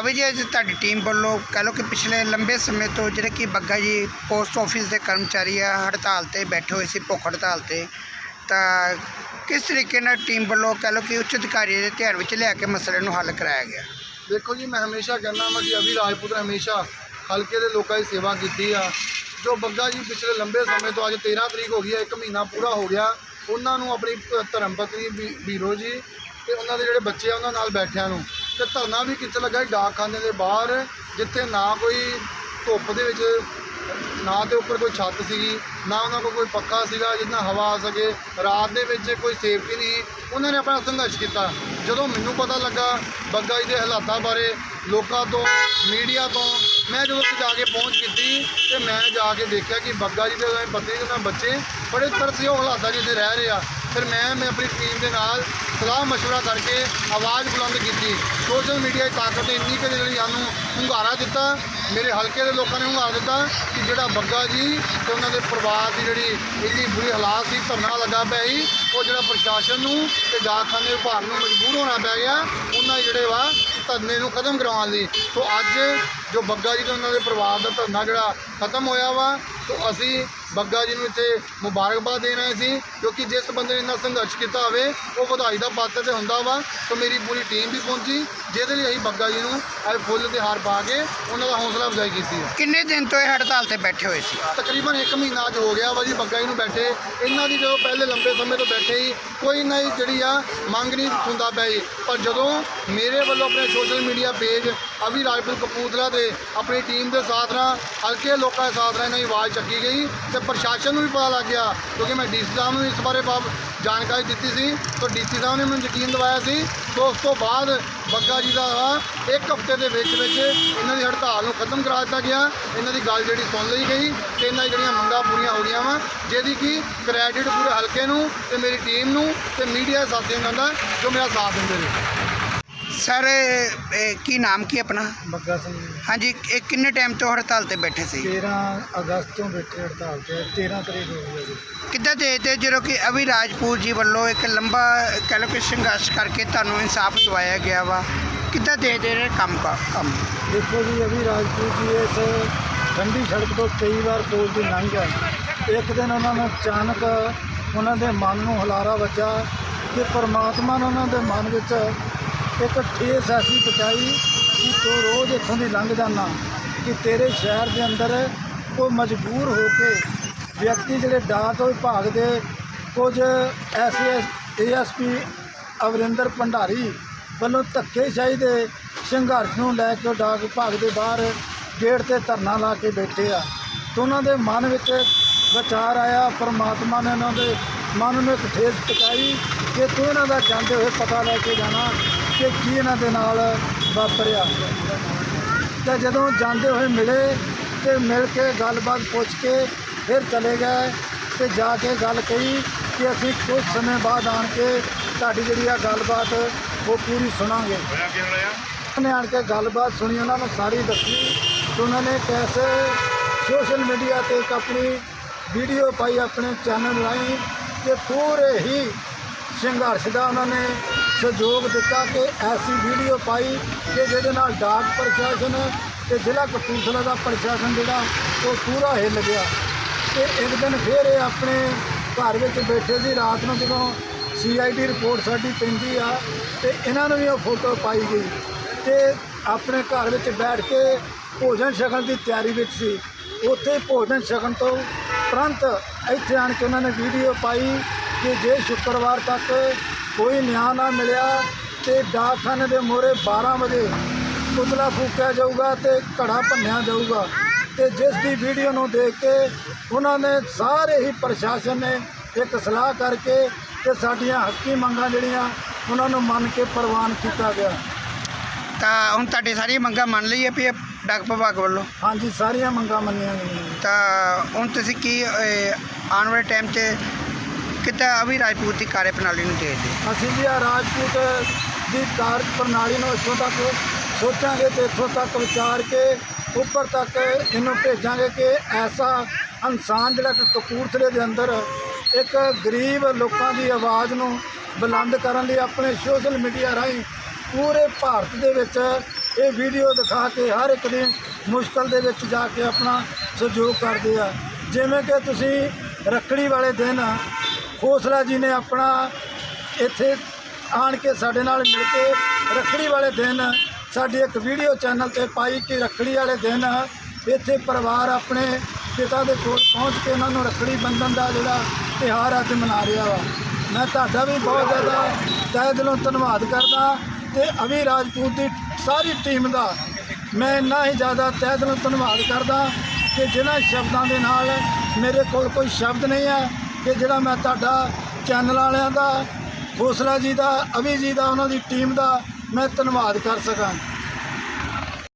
ਅਭੀ ਜੀ, ਅੱਜ ਤੁਹਾਡੀ ਟੀਮ ਵੱਲੋਂ ਕਹਿ ਲਓ ਕਿ ਪਿਛਲੇ ਲੰਬੇ ਸਮੇਂ ਤੋਂ ਜਿਹੜੇ ਕਿ ਬੱਗਾ ਜੀ ਪੋਸਟ ਆਫਿਸ ਦੇ ਕਰਮਚਾਰੀ ਆ, ਹੜਤਾਲ ਤੇ ਬੈਠੇ ਹੋਏ ਸੀ, ਭੁੱਖ ਹੜਤਾਲ ਤੇ, ਤਾਂ ਕਿਸ ਤਰੀਕੇ ਨਾਲ ਟੀਮ ਵੱਲੋਂ ਕਹਿ ਲਓ ਕਿ ਉੱਚ ਅਧਿਕਾਰੀ ਦੇ ਧਿਆਨ ਵਿੱਚ ਲਿਆ ਕੇ ਮਸਲੇ ਨੂੰ ਹੱਲ ਕਰਾਇਆ ਗਿਆ? ਦੇਖੋ ਜੀ, ਮੈਂ ਹਮੇਸ਼ਾ ਕਹਿੰਦਾ ਹਾਂ ਕਿ ਅਭੀ ਰਾਜਪੂਤ ਨੇ ਹਮੇਸ਼ਾ ਹਲਕੇ ਦੇ ਲੋਕਾਂ ਦੀ ਸੇਵਾ ਕੀਤੀ ਆ। ਜੋ ਬੱਗਾ ਜੀ ਪਿਛਲੇ ਲੰਬੇ ਸਮੇਂ ਤੋਂ ਅੱਜ 13 ਤਰੀਕ ਹੋ ਗਈ ਹੈ ਇੱਕ ਮਹੀਨਾ ਪੂਰਾ ਹੋ ਗਿਆ, ਉਹਨਾਂ ਨੂੰ ਆਪਣੀ ਪ- ਧਰਮ ਪਤਨੀ ਬੀਰੋ ਜੀ ਤੇ ਉਹਨਾਂ ਦੇ ਜਿਹੜੇ ਬੱਚੇ ਆ, ਉਹਨਾਂ ਨਾਲ ਬੈਠਿਆਂ ਨੂੰ ਤੇ ਧਰਨਾ ਵੀ ਕਿੱਥੇ ਲੱਗਾ ਡਾਕਖਾਨੇ ਦੇ ਬਾਹਰ, ਜਿੱਥੇ ਨਾ ਕੋਈ ਧੁੱਪ ਦੇ ਵਿੱਚ, ਨਾ ਤੇ ਉੱਪਰ ਕੋਈ ਛੱਤ ਸੀਗੀ, ਨਾ ਉਹਨਾਂ ਕੋਲ ਕੋਈ ਪੱਕਾ ਸੀਗਾ, ਜਿੰਨਾ ਹਵਾ ਆ ਸਕੇ। ਰਾਤ ਦੇ ਵਿੱਚ ਕੋਈ ਸੇਫਟੀ ਨਹੀਂ ਉਹਨਾਂ ਨੇ ਆਪਣਾ ਸੰਘਰਸ਼ ਕੀਤਾ। ਜਦੋਂ ਮੈਨੂੰ ਪਤਾ ਲੱਗਾ ਬੱਗਾ ਜੀ ਦੇ ਹਾਲਾਤਾਂ ਬਾਰੇ, ਲੋਕਾਂ ਤੋਂ, ਮੀਡੀਆ ਤੋਂ, ਮੈਂ ਜਦੋਂ ਉੱਥੇ ਜਾ ਕੇ ਪਹੁੰਚ ਕੀਤੀ, ਤੇ ਮੈਂ ਜਾ ਕੇ ਦੇਖਿਆ ਕਿ ਬੱਗਾ ਜੀ ਦੇ ਉਹਨਾਂ ਦੀ ਪਤਨੀ ਤੇ ਉਹਨਾਂ ਦੇ ਬੱਚੇ ਬੜੇ ਤਰਸਯੋਗ ਹਾਲਾਤਾਂ 'ਚ ਇੱਥੇ ਰਹਿ ਰਹੇ ਆ। ਫਿਰ ਮੈਂ ਮੈਂ ਆਪਣੀ ਟੀਮ ਦੇ ਨਾਲ ਸਲਾਹ ਮਸ਼ਵਰਾ ਕਰਕੇ ਆਵਾਜ਼ ਬੁਲੰਦ ਕੀਤੀ। ਸੋਸ਼ਲ ਮੀਡੀਆ ਦੀ ਤਾਕਤ ਨੇ ਇੰਨੀ ਕਿ ਜਿਹੜੀ ਸਾਨੂੰ ਹੁੰਗਾਰਾ ਦਿੱਤਾ, ਮੇਰੇ ਹਲਕੇ ਦੇ ਲੋਕਾਂ ਨੇ ਹੁੰਗਾਰਾ ਦਿੱਤਾ ਕਿ ਜਿਹੜਾ ਬੱਗਾ ਜੀ ਤੇ ਉਹਨਾਂ ਦੇ ਪਰਿਵਾਰ ਦੀ ਜਿਹੜੀ ਇੰਨੀ ਬੁਰੀ ਹਾਲਾਤ ਸੀ, ਧਰਨਾ ਲੱਗਾ ਪਿਆ ਸੀ, ਉਹ ਜਿਹੜਾ ਪ੍ਰਸ਼ਾਸਨ ਨੂੰ ਤੇ ਡਾਕਖਾਨੇ ਵਿਭਾਗ ਨੂੰ ਮਜਬੂਰ ਹੋਣਾ ਪੈ ਗਿਆ, ਉਹਨਾਂ ਜਿਹੜੇ ਵਾ ਧਰਨੇ ਨੂੰ ਖਤਮ ਕਰਵਾਉਣ ਲਈ। ਸੋ ਅੱਜ ਜੋ ਬੱਗਾ ਜੀ ਤੇ ਉਹਨਾਂ ਦੇ ਪਰਿਵਾਰ ਦਾ ਧਰਨਾ ਜਿਹੜਾ ਖਤਮ ਹੋਇਆ ਵਾ ਸੋ ਅਸੀਂ ਬੱਗਾ ਜੀ ਨੂੰ ਇੱਥੇ ਮੁਬਾਰਕਬਾਦ ਦੇਣ ਆਏ ਸੀ ਕਿਉਂਕਿ ਜਿਸ ਬੰਦੇ ਨੇ ਇੰਨਾ ਸੰਘਰਸ਼ ਕੀਤਾ ਹੋਵੇ ਉਹ ਵਧਾਈ ਦਾ ਪਾਤਰ ਤੇ ਹੁੰਦਾ ਵਾ ਸੋ ਮੇਰੀ ਪੂਰੀ ਟੀਮ ਵੀ ਪਹੁੰਚੀ ਜਿਹਦੇ ਲਈ ਅਸੀਂ ਬੱਗਾ ਜੀ ਨੂੰ ਅੱਜ ਫੁੱਲ ਤੇ ਹਾਰ ਪਾ ਕੇ ਉਹਨਾਂ ਦਾ ਹੌਸਲਾ ਅਫਜ਼ਾਈ ਕੀਤੀ ਹੈ। ਕਿੰਨੇ ਦਿਨ ਤੋਂ ਇਹ ਹੜਤਾਲ ਤੇ ਬੈਠੇ ਹੋਏ ਸੀ? ਤਕਰੀਬਨ 1 ਮਹੀਨਾ ਅੱਜ ਹੋ ਗਿਆ ਵਾ ਜੀ ਬੱਗਾ ਜੀ ਨੂੰ ਬੈਠੇ ਇਹਨਾਂ ਦੀ ਜਦੋਂ ਪਹਿਲੇ ਲੰਬੇ ਸਮੇਂ ਤੋਂ ਬੈਠੇ ਸੀ ਕੋਈ ਨਾ ਹੀ ਜਿਹੜੀ ਆ ਮੰਗ ਨਹੀਂ ਸੁਣਦਾ ਜੀ ਪਰ ਜਦੋਂ ਮੇਰੇ ਵੱਲੋਂ ਆਪਣੇ ਸੋਸ਼ਲ ਮੀਡੀਆ ਪੇਜ ਅਭੀ ਰਾਜਪੂਤ ਕਪੂਰਥਲਾ ਦੇ ਆਪਣੀ ਟੀਮ ਦੇ ਸਾਥ ਨਾਲ ਹਲਕੇ ਲੋਕਾਂ ਦੇ ਸਾਥ ਨਾਲ ਇਹਨਾਂ ਦੀ ਆਵਾਜ਼ ਚੱਕੀ ਗਈ ਤੇ ਪ੍ਰਸ਼ਾਸਨ ਨੂੰ ਵੀ ਪਤਾ ਲੱਗ ਗਿਆ, ਕਿਉਂਕਿ ਮੈਂ ਡੀਸੀ ਸਾਹਿਬ ਨੂੰ ਇਸ ਬਾਰੇ ਬਾਬ ਜਾਣਕਾਰੀ ਦਿੱਤੀ ਸੀ ਤਾਂ ਡੀਸੀ ਸਾਹਿਬ ਨੇ ਮੈਨੂੰ ਯਕੀਨ ਦਿਵਾਇਆ ਸੀ ਤੋਂ ਉਸ ਤੋਂ ਬਾਅਦ ਬੱਗਾ ਜੀ ਦਾ ਇੱਕ ਹਫ਼ਤੇ ਦੇ ਵਿੱਚ ਵਿੱਚ ਇਹਨਾਂ ਦੀ ਹੜਤਾਲ ਨੂੰ ਖਤਮ ਕਰਾ ਦਿੱਤਾ ਗਿਆ, ਇਹਨਾਂ ਦੀ ਗੱਲ ਜਿਹੜੀ ਸੁਣ ਲਈ ਗਈ ਤੇ ਇਹਨਾਂ ਦੀ ਜਿਹੜੀਆਂ ਮੰਗਾਂ ਪੂਰੀਆਂ ਹੋ ਗਈਆਂ ਵਾ, ਜਿਹਦੀ ਕਿ ਕ੍ਰੈਡਿਟ ਪੂਰੇ ਹਲਕੇ ਨੂੰ ਤੇ ਮੇਰੀ ਟੀਮ ਨੂੰ ਤੇ ਮੀਡੀਆ ਸਾਥੀਆਂ ਦਾ ਜੋ ਮੇਰਾ ਸਾਥ ਦਿੰਦੇ ਨੇ। ਸਰ ਇਹ ਕੀ ਨਾਮ ਕੀ ਆਪਣਾ? ਬੱਗਾ ਸਿੰਘ ਹਾਂਜੀ ਇਹ ਕਿੰਨੇ ਟਾਈਮ ਤੋਂ ਹੜਤਾਲ ਤੇ ਬੈਠੇ ਸੀ? 13 ਅਗਸਤ ਤੋਂ ਬੈਠੇ ਹੜਤਾਲ ਤੇ 13 ਤਰੀਕ ਹੋ ਗਈ ਜੀ। ਕਿੱਦਾਂ ਦੇਖਦੇ ਹੋ ਜਦੋਂ ਕਿ ਅਭੀ ਰਾਜਪੂਤ ਜੀ ਵੱਲੋਂ ਇੱਕ ਲੰਬਾ ਕਹਿ ਲਓ ਕਿ ਸੰਘਰਸ਼ ਕਰਕੇ ਤੁਹਾਨੂੰ ਇਨਸਾਫ ਦਿਵਾਇਆ ਗਿਆ ਵਾ ਕਿੱਦਾਂ ਦੇਖਦੇ ਰਹੇ ਕੰਮ ਕਾ ਕੰਮ? ਦੇਖੋ ਜੀ ਅਭੀ ਰਾਜਪੂਤ ਜੀ ਇਸ ਠੰਡੀ ਸੜਕ ਤੋਂ ਕਈ ਵਾਰ ਕੋਲ ਦੀ ਲੰਘ ਗਏ ਇੱਕ ਦਿਨ ਉਹਨਾਂ ਨੂੰ ਅਚਾਨਕ ਉਹਨਾਂ ਦੇ ਮਨ ਨੂੰ ਹੁਲਾਰਾ ਵੱਜਾ ਕਿ ਪਰਮਾਤਮਾ ਨੇ ਉਹਨਾਂ ਦੇ ਮਨ ਵਿੱਚ ਇੱਕ ਠੇਸ ਐਸੀ ਪਹੁੰਚਾਈ ਕਿ ਤੂੰ ਰੋਜ਼ ਇੱਥੋਂ ਦੀ ਲੰਘ ਜਾਣਾ ਕਿ ਤੇਰੇ ਸ਼ਹਿਰ ਦੇ ਅੰਦਰ ਉਹ ਮਜਬੂਰ ਹੋ ਕੇ ਵਿਅਕਤੀ ਜਿਹੜੇ ਡਾਕ ਵਿਭਾਗ ਦੇ ਕੁਝ ਐਸੇ ਏਐਸਪੀ ਅਵਰਿੰਦਰ ਭੰਡਾਰੀ ਵੱਲੋਂ ਧੱਕੇਸ਼ਾਹੀ ਦੇ ਸੰਘਰਸ਼ ਨੂੰ ਲੈ ਕੇ ਉਹ ਡਾਕ ਵਿਭਾਗ ਦੇ ਬਾਹਰ ਗੇਟ ਤੇ ਧਰਨਾ ਲਾ ਕੇ ਬੈਠੇ ਆ। ਤੇ ਉਹਨਾਂ ਦੇ ਮਨ ਵਿੱਚ ਵਿਚਾਰ ਆਇਆ, ਪਰਮਾਤਮਾ ਨੇ ਉਹਨਾਂ ਦੇ ਮਨ ਨੂੰ ਇੱਕ ਠੇਸ ਪਹੁੰਚਾਈ ਕਿ ਤੂੰ ਇਹਨਾਂ ਦਾ ਜਾਂਦੇ ਹੋਏ ਪਤਾ ਲੈ ਕੇ ਜਾਣਾ। ਕਿ ਕੀ ਇਹਨਾਂ ਦੇ ਨਾਲ ਵਾਪਰਿਆ। ਤੇ ਜਦੋਂ ਜਾਂਦੇ ਹੋਏ ਮਿਲੇ ਤੇ ਮਿਲ ਕੇ ਗੱਲਬਾਤ ਪੁੱਛ ਕੇ ਫਿਰ ਚਲੇ ਗਏ ਤੇ ਜਾ ਕੇ ਗੱਲ ਕਹੀ ਕਿ ਅਸੀਂ ਕੁਝ ਸਮੇਂ ਬਾਅਦ ਆਣ ਕੇ ਤੁਹਾਡੀ ਜਿਹੜੀ ਆ ਗੱਲਬਾਤ ਉਹ ਪੂਰੀ ਸੁਣਾਂਗੇ। ਉਹਨਾਂ ਆਣ ਕੇ ਗੱਲਬਾਤ ਸੁਣੀ ਉਹਨਾਂ ਨੂੰ ਸਾਰੀ ਦੱਸੀ ਤੇ ਉਹਨਾਂ ਨੇ ਕੈਸੇ ਸੋਸ਼ਲ ਮੀਡੀਆ ਤੇ ਇੱਕ ਆਪਣੀ ਵੀਡੀਓ ਪਾਈ ਆਪਣੇ ਚੈਨਲ ਰਾਹੀਂ ਤੇ ਪੂਰੇ ਹੀ ਸੰਘਰਸ਼ ਦਾ ਉਹਨਾਂ ਨੇ ਸਹਿਯੋਗ ਦਿੱਤਾ ਕਿ ਐਸੀ ਵੀਡੀਓ ਪਾਈ ਕਿ ਜਿਹਦੇ ਨਾਲ ਡਾਕ ਪ੍ਰਸ਼ਾਸਨ ਤੇ ਜ਼ਿਲ੍ਹਾ ਕਪੂਰਥਲਾ ਦਾ ਪ੍ਰਸ਼ਾਸਨ ਜਿਹੜਾ, ਉਹ ਪੂਰਾ ਹਿੱਲ ਗਿਆ। ਤੇ ਇੱਕ ਦਿਨ ਫਿਰ ਇਹ ਆਪਣੇ ਘਰ ਵਿੱਚ ਬੈਠੇ ਸੀ, ਰਾਤ ਨੂੰ ਜਦੋਂ ਸੀਆਈਡੀ ਰਿਪੋਰਟ ਸਾਡੀ ਪੈਂਦੀ ਆ ਤੇ ਇਹਨਾਂ ਨੂੰ ਵੀ ਉਹ ਫੋਟੋ ਪਾਈ ਗਈ। ਤੇ ਆਪਣੇ ਘਰ ਵਿੱਚ ਬੈਠ ਕੇ ਭੋਜਨ ਛਕਣ ਦੀ ਤਿਆਰੀ ਵਿੱਚ ਸੀ। ਉੱਥੇ ਭੋਜਨ ਛਕਣ ਤੋਂ ਤੁਰੰਤ ਇੱਥੇ ਆਣ ਕੇ ਉਹਨਾਂ ਨੇ ਵੀਡੀਓ ਪਾਈ ਕਿ ਜੇ ਸ਼ੁੱਕਰਵਾਰ ਤੱਕ ਕੋਈ ਨਿਆਂ ਨਾ ਮਿਲਿਆ ਤੇ ਡਾਕਖਾਨੇ ਦੇ ਮੋਹਰੇ 12 ਵਜੇ ਪੁਤਲਾ ਫੂਕਿਆ ਜਾਊਗਾ ਤੇ ਘੜਾ ਭੰਨਿਆ ਜਾਊਗਾ। ਤੇ ਜਿਸ ਦੀ ਵੀਡੀਓ ਨੂੰ ਦੇਖ ਕੇ ਉਹਨਾਂ ਨੇ ਸਾਰੇ ਹੀ ਪ੍ਰਸ਼ਾਸਨ ਨੇ ਇੱਕ ਸਲਾਹ ਕਰਕੇ ਤੇ ਸਾਡੀਆਂ ਹੱਕੀ ਮੰਗਾਂ ਜਿਹੜੀਆਂ ਉਹਨਾਂ ਨੂੰ ਮੰਨ ਕੇ ਪ੍ਰਵਾਨ ਕੀਤਾ ਗਿਆ। ਤਾਂ ਹੁਣ ਤੁਹਾਡੀ ਸਾਰੀਆਂ ਮੰਗਾਂ ਮੰਨ ਲਈਏ ਵੀ ਇਹ ਡਾਕ ਵਿਭਾਗ ਵੱਲੋਂ? ਹਾਂਜੀ ਸਾਰੀਆਂ ਮੰਗਾਂ ਮੰਨੀਆਂ ਗਈਆਂ। ਤਾਂ ਹੁਣ ਤੁਸੀਂ ਕੀ ਆਉਣ ਵਾਲੇ ਟਾਈਮ 'ਚ ਕਿੱਦਾਂ ਅਭੀ ਰਾਜਪੂਤ ਦੀ ਕਾਰਜ ਪ੍ਰਣਾਲੀ ਨੂੰ ਦੇਖਦੇ ਹੋ? ਅਸੀਂ ਜੀ ਆ ਰਾਜਪੂਤ ਦੀ ਕਾਰਜ ਪ੍ਰਣਾਲੀ ਨੂੰ ਇੱਥੋਂ ਤੱਕ ਸੋਚਾਂਗੇ ਤੇ ਇੱਥੋਂ ਤੱਕ ਵਿਚਾਰ ਕੇ, ਉੱਪਰ ਤੱਕ ਇਹਨੂੰ ਭੇਜਾਂਗੇ ਕਿ ਐਸਾ ਇਨਸਾਨ ਜਿਹੜਾ ਕਿ ਕਪੂਰਥਲੇ ਦੇ ਅੰਦਰ ਇੱਕ ਗਰੀਬ ਲੋਕਾਂ ਦੀ ਆਵਾਜ਼ ਨੂੰ ਬੁਲੰਦ ਕਰਨ ਲਈ ਆਪਣੇ ਸੋਸ਼ਲ ਮੀਡੀਆ ਰਾਹੀਂ ਪੂਰੇ ਭਾਰਤ ਦੇ ਵਿੱਚ ਇਹ ਵੀਡੀਓ ਦਿਖਾ ਕੇ ਹਰ ਇੱਕ ਦੀ ਮੁਸ਼ਕਲ ਦੇ ਵਿੱਚ ਜਾ ਕੇ ਆਪਣਾ ਸਹਿਯੋਗ ਕਰਦੇ ਆ ਜਿਵੇਂ ਕਿ ਤੁਸੀਂ ਰੱਖੜੀ ਵਾਲੇ ਦਿਨ ਖੋਸਲਾ ਜੀ ਨੇ ਆਪਣਾ ਇੱਥੇ ਆਣ ਕੇ ਸਾਡੇ ਨਾਲ ਮਿਲ ਕੇ ਰੱਖੜੀ ਵਾਲੇ ਦਿਨ ਸਾਡੀ ਇੱਕ ਵੀਡੀਓ ਚੈਨਲ ਤੇ ਪਾਈ ਕਿ ਰੱਖੜੀ ਵਾਲੇ ਦਿਨ ਇੱਥੇ ਪਰਿਵਾਰ ਆਪਣੇ ਪਿਤਾ ਦੇ ਕੋਲ ਪਹੁੰਚ ਕੇ ਉਹਨਾਂ ਨੂੰ ਰੱਖੜੀ ਬੰਧਨ ਦਾ ਜਿਹੜਾ ਤਿਉਹਾਰ ਅੱਜ ਮਨਾ ਰਿਹਾ ਵਾ। ਮੈਂ ਤੁਹਾਡਾ ਵੀ ਬਹੁਤ ਜ਼ਿਆਦਾ ਤਹਿ ਦਿਲੋਂ ਧੰਨਵਾਦ ਕਰਦਾ ਤੇ ਅਵੀ ਰਾਜਪੂਤ ਦੀ ਸਾਰੀ ਟੀਮ ਦਾ ਮੈਂ ਇੰਨਾ ਹੀ ਜ਼ਿਆਦਾ ਤਹਿ ਦਿਲੋਂ ਧੰਨਵਾਦ ਕਰਦਾ ਕਿ ਜਿਨ੍ਹਾਂ ਸ਼ਬਦਾਂ ਦੇ ਨਾਲ ਮੇਰੇ ਕੋਲ ਕੋਈ ਸ਼ਬਦ ਨਹੀਂ ਹੈ। ਕਿ ਜਿਹੜਾ ਮੈਂ ਤੁਹਾਡਾ ਚੈਨਲ ਵਾਲਿਆਂ ਦਾ ਖੋਸਲਾ ਜੀ ਦਾ, ਅਭੀ ਜੀ ਦਾ, ਉਹਨਾਂ ਦੀ ਟੀਮ ਦਾ ਮੈਂ ਧੰਨਵਾਦ ਕਰ ਸਕਾਂ।